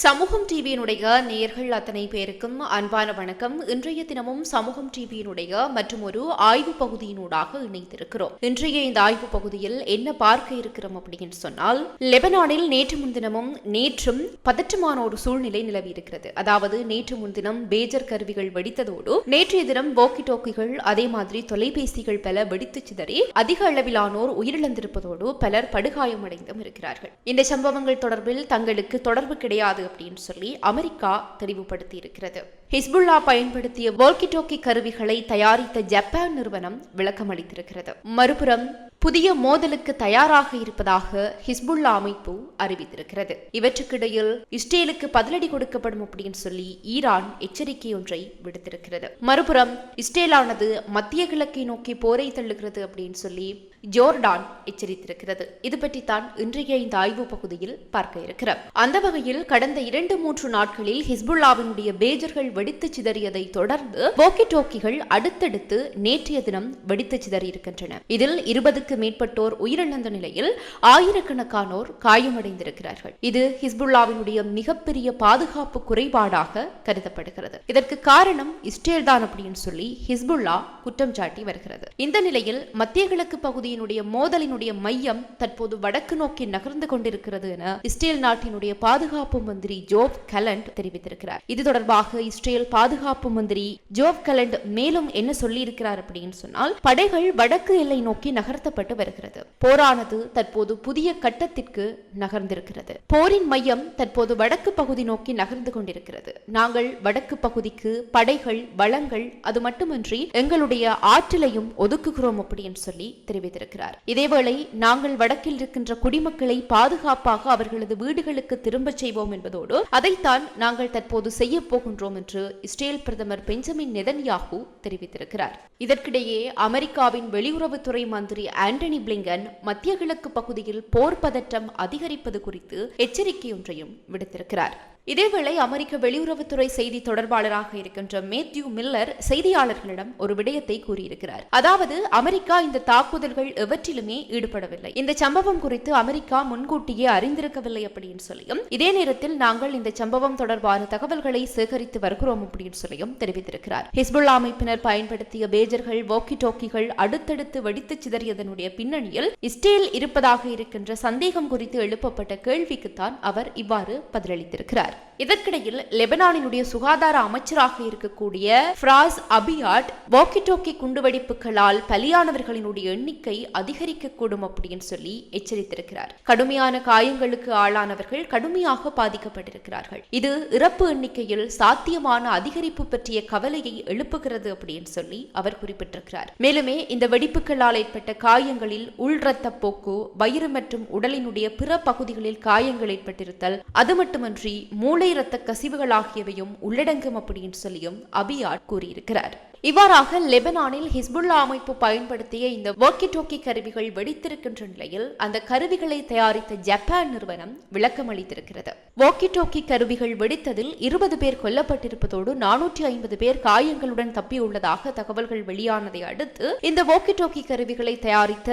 சமூகம் டிவியினுடைய நேயர்கள் அத்தனை பேருக்கும் அன்பான வணக்கம். இன்றைய தினமும் சமூகம் டிவியினுடைய மற்றும் ஒரு ஆய்வு பகுதியினூடாக இணைந்திருக்கிறோம். இன்றைய இந்த ஆய்வு பகுதியில் என்ன பார்க்க இருக்கிறோம் அப்படின்னு சொன்னால் லெபனானில் நேற்று முன்தினமும் நேற்றும் பதற்றமான ஒரு சூழ்நிலை நிலவி இருக்கிறது அதாவது நேற்று முன்தினம் பேஜர் கருவிகள் வெடித்ததோடு நேற்றைய தினம் போக்கி டோக்கிகள் அதே மாதிரி தொலைபேசிகள் பல வெடித்து சிதறி அதிக அளவிலானோர் உயிரிழந்திருப்பதோடு பலர் படுகாயமடைந்தும் இருக்கிறார்கள். இந்த சம்பவங்கள் தொடர்பில் தங்களுக்கு தொடர்பு கிடையாது அப்படின்னு சொல்லி அமெரிக்கா தெளிவுபடுத்தி இருக்கிறது ஹிஸ்புல்லா பயன்படுத்திய வோல்கிடோக்கி கருவிகளை தயாரித்த ஜப்பான் நிறுவனம் விளக்கம் அளித்திருக்கிறது மறுபுறம் புதிய மோதலுக்கு தயாராக இருப்பதாக ஹிஸ்புல்லா அமைப்பு அறிவித்திருக்கிறது. இவற்றுக்கிடையில் இஸ்ரேலுக்கு பதிலடி கொடுக்கப்படும் அப்படின்னு சொல்லி ஈரான் எச்சரிக்கை ஒன்றை விடுத்திருக்கிறது. மறுபுறம் இஸ்ரேலானது மத்திய கிழக்கை நோக்கி போரை தள்ளுகிறது அப்படின்னு சொல்லி ஜோர்டான் எச்சரித்திருக்கிறது. இது பற்றித்தான் இன்றைய இந்த ஆய்வு பகுதியில் பார்க்க இருக்கிறோம். அந்த வகையில் கடந்த இரண்டு மூன்று நாட்களில் ஹிஸ்புல்லாவினுடைய பேஜர்கள் வெடித்து சிதறியதை தொடர்ந்து போக்கி டோக்கிகள் அடுத்தடுத்து நேற்றைய தினம் வெடித்து சிதறி இருக்கின்றன இதில் இருபதுக்கு மேற்பட்டோர் உயிரிழந்த நிலையில் ஆயிரக்கணக்கானோர் காயமடைந்திருக்கிறார்கள். இது ஹிஸ்புல்லாவினுடைய மிகப்பெரிய பாதுகாப்பு குறைபாடாக கருதப்படுகிறது. இதற்கு காரணம் இஸ்ரேல் தான் அப்படின்னு சொல்லி ஹிஸ்புல்லா குற்றம் சாட்டி வருகிறது. இந்த நிலையில் மத்திய கிழக்கு பகுதியினுடைய மோதலினுடைய மையம் தற்போது வடக்கு நோக்கி நகர்ந்து கொண்டிருக்கிறது என இஸ்ரேல் நாட்டினுடைய பாதுகாப்பு மந்திரி ஜோப் கலண்ட் தெரிவித்திருக்கிறார். இது தொடர்பாக இஸ்ரேல் பாதுகாப்பு மந்திரி ஜோப் கலண்ட் மேலும் என்ன சொல்லியிருக்கிறார் அப்படின்னு சொன்னால் படைகள் வடக்கு எல்லை நோக்கி நகர்த்தப்பட்டு வருகிறது. போரானது தற்போது புதிய கட்டத்திற்கு நகர்ந்திருக்கிறது. போரின் மையம் தற்போது வடக்கு பகுதி நோக்கி நகர்ந்து கொண்டிருக்கிறது. நாங்கள் வடக்கு பகுதிக்கு படைகள் வளங்கள் அது மட்டுமின்றி எங்களுடைய ஆற்றலையும் ஒதுக்குகிறோம் அப்படின்னு சொல்லி தெரிவித்திருக்கிறார். இதேவேளை நாங்கள் வடக்கில் இருக்கின்ற குடிமக்களை பாதுகாப்பாக அவர்களது வீடுகளுக்கு திரும்பச் செய்வோம் என்பதோடு அதைத்தான் நாங்கள் தற்போது செய்ய போகின்றோம் என்று இஸ்ரேல் பிரதமர் பெஞ்சமின் நெதன்யாகு தெரிவித்திருக்கிறார். இதற்கிடையே அமெரிக்காவின் வெளியுறவுத்துறை மந்திரி ஆண்டனி பிளிங்கன் மத்திய கிழக்கு பகுதியில் போர் பதற்றம் அதிகரிப்பது குறித்து எச்சரிக்கையொன்றையும் விடுத்திருக்கிறார். இதேவேளை அமெரிக்க வெளியுறவுத்துறை செய்தி தொடர்பாளராக இருக்கின்ற மேத்யூ மில்லர் செய்தியாளர்களிடம் ஒரு விடயத்தை கூறியிருக்கிறார். அதாவது அமெரிக்கா இந்த தாக்குதல்கள் எவற்றிலுமே ஈடுபடவில்லை. இந்த சம்பவம் குறித்து அமெரிக்கா முன்கூட்டியே அறிந்திருக்கவில்லை அப்படின்னு சொல்லியும் இதே நேரத்தில் நாங்கள் இந்த சம்பவம் தொடர்பான தகவல்களை சேகரித்து வருகிறோம் அப்படின்னு சொல்லியும் தெரிவித்திருக்கிறார். ஹிஸ்புல்லா அமைப்பினர் பயன்படுத்திய பேஜர்கள் வாக்கி டோக்கிகள் அடுத்தடுத்து வெடித்து சிதறியதனுடைய பின்னணியில் இஸ்ரேல் இருப்பதாக இருக்கின்ற சந்தேகம் குறித்து எழுப்பப்பட்ட கேள்விக்குத்தான் அவர் இவ்வாறு பதிலளித்திருக்கிறார். இதற்கிடையில் லெபனானினுடைய சுகாதார அமைச்சராக இருக்கக்கூடிய ஃப்ராஸ் அபியாட் வாக்கி டோக்கி குண்டுவெடிப்புகளால் பலியானவர்களினுடைய எண்ணிக்கை அதிகரிக்கக்கூடும் அப்படின்னு சொல்லி எச்சரித்திருக்கிறார். கடுமையான காயங்களுக்கு ஆளானவர்கள் கடுமையாக பாதிக்கப்பட்டிருக்கிறார்கள். இது இறப்பு எண்ணிக்கையில் சாத்தியமான அதிகரிப்பு பற்றிய கவலையை எழுப்புகிறது அப்படின்னு சொல்லி அவர் குறிப்பிட்டிருக்கிறார். மேலுமே இந்த வெடிப்புகளால் ஏற்பட்ட காயங்களில் உள் இரத்த போக்கு வயிறு மற்றும் உடலினுடைய பிற பகுதிகளில் காயங்கள் ஏற்பட்டிருத்தல் அது மட்டுமன்றி மூளை இரத்த கசிவுகள் ஆகியவையும் உள்ளடங்கும் அப்படின்னு சொல்லியும் அபியாட் கூறியிருக்கிறார். இவ்வாறாக லெபனானில் ஹிஸ்புல்லா அமைப்பு பயன்படுத்திய இந்த வாக்கி டோக்கி கருவிகள் வெடித்திருக்கின்ற நிலையில் அந்த கருவிகளை தயாரித்த ஜப்பான் நிறுவனம் விளக்கம் அளித்திருக்கிறது. வாக்கி டோக்கி கருவிகள் வெடித்ததில் இருபது பேர் கொல்லப்பட்டிருப்பதோடு நானூற்றி ஐம்பது பேர் காயங்களுடன் தப்பியுள்ளதாக தகவல்கள் வெளியானதை அடுத்து இந்த வாக்கி டோக்கி கருவிகளை தயாரித்த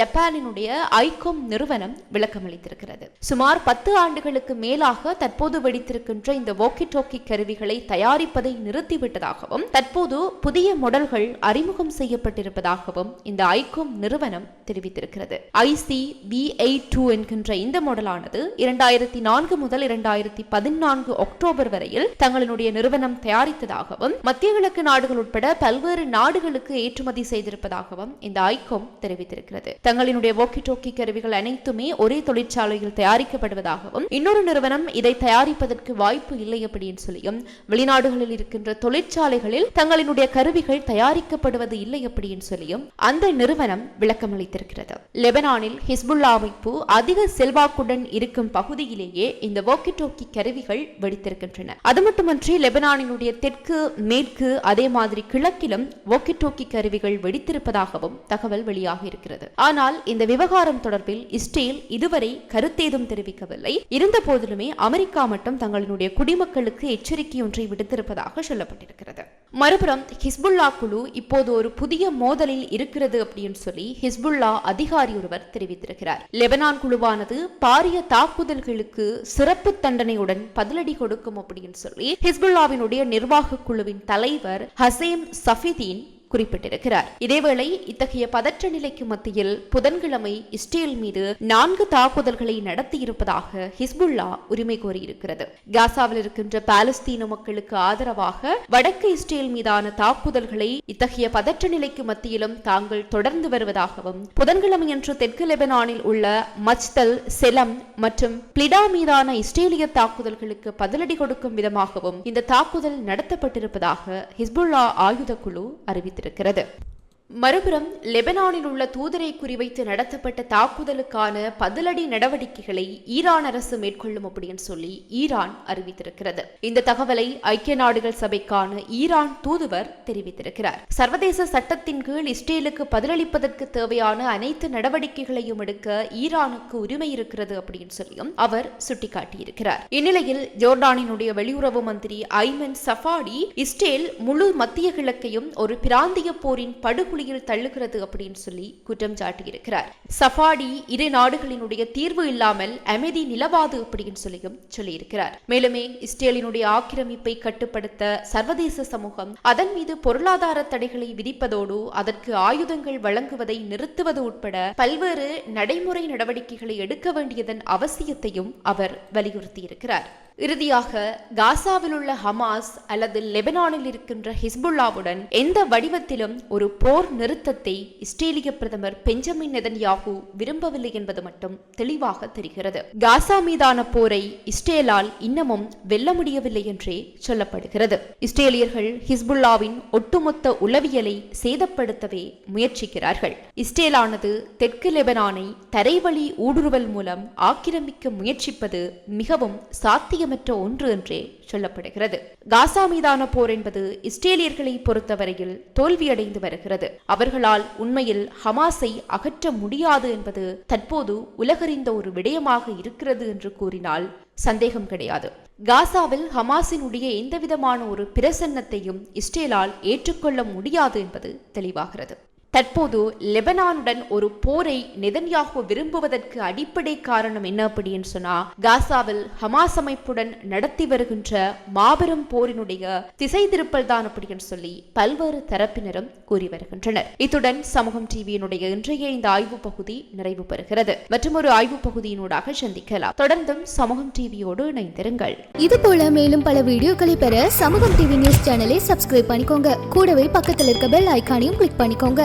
ஜப்பானினுடைய ஐகோம் நிறுவனம் விளக்கம் அளித்திருக்கிறது. சுமார் பத்து ஆண்டுகளுக்கு மேலாக தற்போது வெடித்திருக்கின்ற இந்த வாக்கி டோக்கி கருவிகளை தயாரிப்பதை நிறுத்திவிட்டதாகவும் தற்போது புதிய மாடல்கள் அறிமுகம் செய்யப்பட்டிருப்பதாகவும் இந்த ஐகோம் நிறுவனம் தெரிவித்திருக்கிறது. ஐசி வி எயிட் டூ என்கின்ற இந்த மாடலானது இரண்டாயிரத்தி நான்கு முதல் இரண்டாயிரத்தி பதினான்கு அக்டோபர் வரையில் தங்களினுடைய நிறுவனம் தயாரித்ததாகவும் மத்திய கிழக்கு நாடுகள் உட்பட பல்வேறு நாடுகளுக்கு ஏற்றுமதி செய்திருப்பதாகவும் இந்த ஐகோம் தெரிவித்திருக்கிறது. தங்களினுடைய வோக்கி டோக்கி கருவிகள் அனைத்துமே ஒரே தொழிற்சாலையில் தயாரிக்கப்படுவதாகவும் இன்னொரு நிறுவனம் இதை தயாரிப்பதற்கு வாய்ப்பு இல்லை அப்படின்னு சொல்லியும் வெளிநாடுகளில் இருக்கின்ற தொழிற்சாலைகளில் தங்களினுடைய கருவிகள் தயாரிக்கப்படுவது இல்லை அப்படின்னு சொல்லியும் அந்த நிறுவனம் விளக்கம் அளித்திருக்கிறது. லெபனானில் ஹிஸ்புல்லா அமைப்பு அதிக செல்வாக்குடன் இருக்கும் பகுதியிலேயே இந்த வோக்கி டோக்கி கருவிகள் வெடித்திருக்கின்றன. அது மட்டுமன்றி லெபனானினுடைய தெற்கு மேற்கு அதே மாதிரி கிழக்கிலும் வோக்கி டோக்கி கருவிகள் வெடித்திருப்பதாகவும் தகவல் வெளியாக இருக்கிறது. ஆனால் இந்த விவகாரம் தொடர்பில் இஸ்ரேல் இதுவரை கருத்தேதும் தெரிவிக்கவில்லை. இருந்த போதிலுமே அமெரிக்கா மட்டும் தங்களுடைய குடிமக்களுக்கு எச்சரிக்கை ஒன்றை விடுத்திருப்பதாக சொல்லப்பட்டிருக்கிறது. மறுபுறம் ஹிஸ்புல்லா குழு இப்போது ஒரு புதிய மோதலில் இருக்கிறது அப்படின்னு சொல்லி ஹிஸ்புல்லா அதிகாரி ஒருவர் தெரிவித்திருக்கிறார். லெபனான் குழுவானது பாரிய தாக்குதல்களுக்கு சிறப்பு தண்டனையுடன் பதிலடி கொடுக்கும் அப்படின்னு சொல்லி ஹிஸ்புல்லாவினுடைய நிர்வாக குழுவின் தலைவர் ஹசேம் சஃபிதீன் குறிப்பிட்டிருக்கிறார். இதேவேளை இத்தகைய பதற்ற நிலைக்கு மத்தியில் புதன்கிழமை இஸ்ரேல் மீது நான்கு தாக்குதல்களை நடத்தியிருப்பதாக ஹிஸ்புல்லா உரிமை கோரியிருக்கிறது. காசாவில் இருக்கின்ற பாலஸ்தீன மக்களுக்கு ஆதரவாக வடக்கு இஸ்ரேல் மீதான தாக்குதல்களை இத்தகைய பதற்ற நிலைக்கு மத்தியிலும் தாங்கள் தொடர்ந்து வருவதாகவும் புதன்கிழமையன்று தெற்கு லெபனானில் உள்ள மச்தல் செலம் மற்றும் பிளிடா மீதான இஸ்ரேலிய தாக்குதல்களுக்கு பதிலடி கொடுக்கும் விதமாகவும் இந்த தாக்குதல் நடத்தப்பட்டிருப்பதாக ஹிஸ்புல்லா ஆயுத குழு அறிவித்தது வைத்திருக்கிறது மறுபுறம் லெபனானில் உள்ள தூதரை குறிவைத்து நடத்தப்பட்ட தாக்குதலுக்கான பதிலடி நடவடிக்கைகளை ஈரான் அரசு மேற்கொள்ளும் அப்படின்னு சொல்லி ஈரான் அறிவித்திருக்கிறது. இந்த தகவலை ஐக்கிய நாடுகள் சபைக்கான ஈரான் தூதுவர் தெரிவித்திருக்கிறார். சர்வதேச சட்டத்தின் கீழ் இஸ்ரேலுக்கு பதிலளிப்பதற்கு தேவையான அனைத்து நடவடிக்கைகளையும் எடுக்க ஈரானுக்கு உரிமை இருக்கிறது அப்படின்னு சொல்லியும் அவர் சுட்டிக்காட்டியிருக்கிறார். இந்நிலையில் ஜோர்டானினுடைய வெளியுறவு மந்திரி ஐமன் சஃபாடி இஸ்ரேல் முழு மத்திய கிழக்கையும் ஒரு பிராந்திய போரின் படுகொலை குழியில் தள்ளுகிறது அப்படின்னு சொல்லி குற்றம் சாட்டியிருக்கிறார். சஃபாடி இரு நாடுகளினுடைய தீர்வு இல்லாமல் அமைதி நிலவாது அப்படின்னு சொல்லியும் சொல்லியிருக்கிறார். மேலுமே இஸ்ரேலினுடைய ஆக்கிரமிப்பை கட்டுப்படுத்த சர்வதேச சமூகம் அதன் மீது பொருளாதார தடைகளை விதிப்பதோடு அதற்கு ஆயுதங்கள் வழங்குவதை நிறுத்துவது உட்பட பல்வேறு நடைமுறை நடவடிக்கைகளை எடுக்க வேண்டியதன் அவசியத்தையும் அவர் வலியுறுத்தியிருக்கிறார். இறுதியாக காசாவில் உள்ள ஹமாஸ் அல்லது லெபனானில் இருக்கின்ற ஹிஸ்புல்லாவுடன் எந்த வடிவத்திலும் ஒரு போர் நிறுத்தத்தை இஸ்ரேலிய பிரதமர் பெஞ்சமின் நெதன்யாகு விரும்பவில்லை என்பது மட்டும் தெளிவாக தெரிகிறது. காசா மீதான போரை இஸ்ரேலால் இன்னமும் வெல்ல முடியவில்லை என்றே சொல்லப்படுகிறது. இஸ்ரேலியர்கள் ஹிஸ்புல்லாவின் ஒட்டுமொத்த உளவியலை சேதப்படுத்தவே முயற்சிக்கிறார்கள். இஸ்ரேலானது தெற்கு லெபனானை தரைவழி ஊடுருவல் மூலம் ஆக்கிரமிக்க முயற்சிப்பது மிகவும் சாத்தியம் சாத்தியமற்ற ஒன்று என்றே சொல்லப்படுகிறது. காசா மீதான போர் என்பது இஸ்ரேலியர்களை பொறுத்தவரையில் தோல்வியடைந்து வருகிறது. அவர்களால் உண்மையில் ஹமாஸை அகற்ற முடியாது என்பது தற்போது உலகறிந்த ஒரு விடயமாக இருக்கிறது என்று கூறினால் சந்தேகம் கிடையாது. காசாவில் ஹமாஸினுடைய எந்தவிதமான ஒரு பிரசன்னத்தையும் இஸ்ரேலால் ஏற்றுக்கொள்ள முடியாது என்பது தெளிவாகிறது. தற்போது லெபனானுடன் ஒரு போரை நெதன்யாகு விரும்புவதற்கு அடிப்படை காரணம் என்ன அப்படின்னு சொன்னா காசாவில் ஹமாஸ் அமைப்புடன் நடத்தி வருகின்ற மாபெரும் போரினுடைய திசை திருப்பல் தான் அப்படின்னு சொல்லி பல்வேறு தரப்பினரும் கூறி வருகின்றனர். இத்துடன் சமூகம் டிவியினுடைய இன்றைய இந்த ஆய்வு பகுதி நிறைவு பெறுகிறது. மற்றும் ஒரு ஆய்வு பகுதியினூடாக சந்திக்கலாம். தொடர்ந்தும் சமூகம் டிவியோடு இணைந்திருங்கள். இது போல மேலும் பல வீடியோக்களை பெற சமூகம் டிவி நியூஸ் சேனலை சப்ஸ்கிரைப் பண்ணிக்கோங்க. கூடவே பக்கத்தில் இருக்க பெல் ஐக்கானையும் கிளிக் பண்ணிக்கோங்க.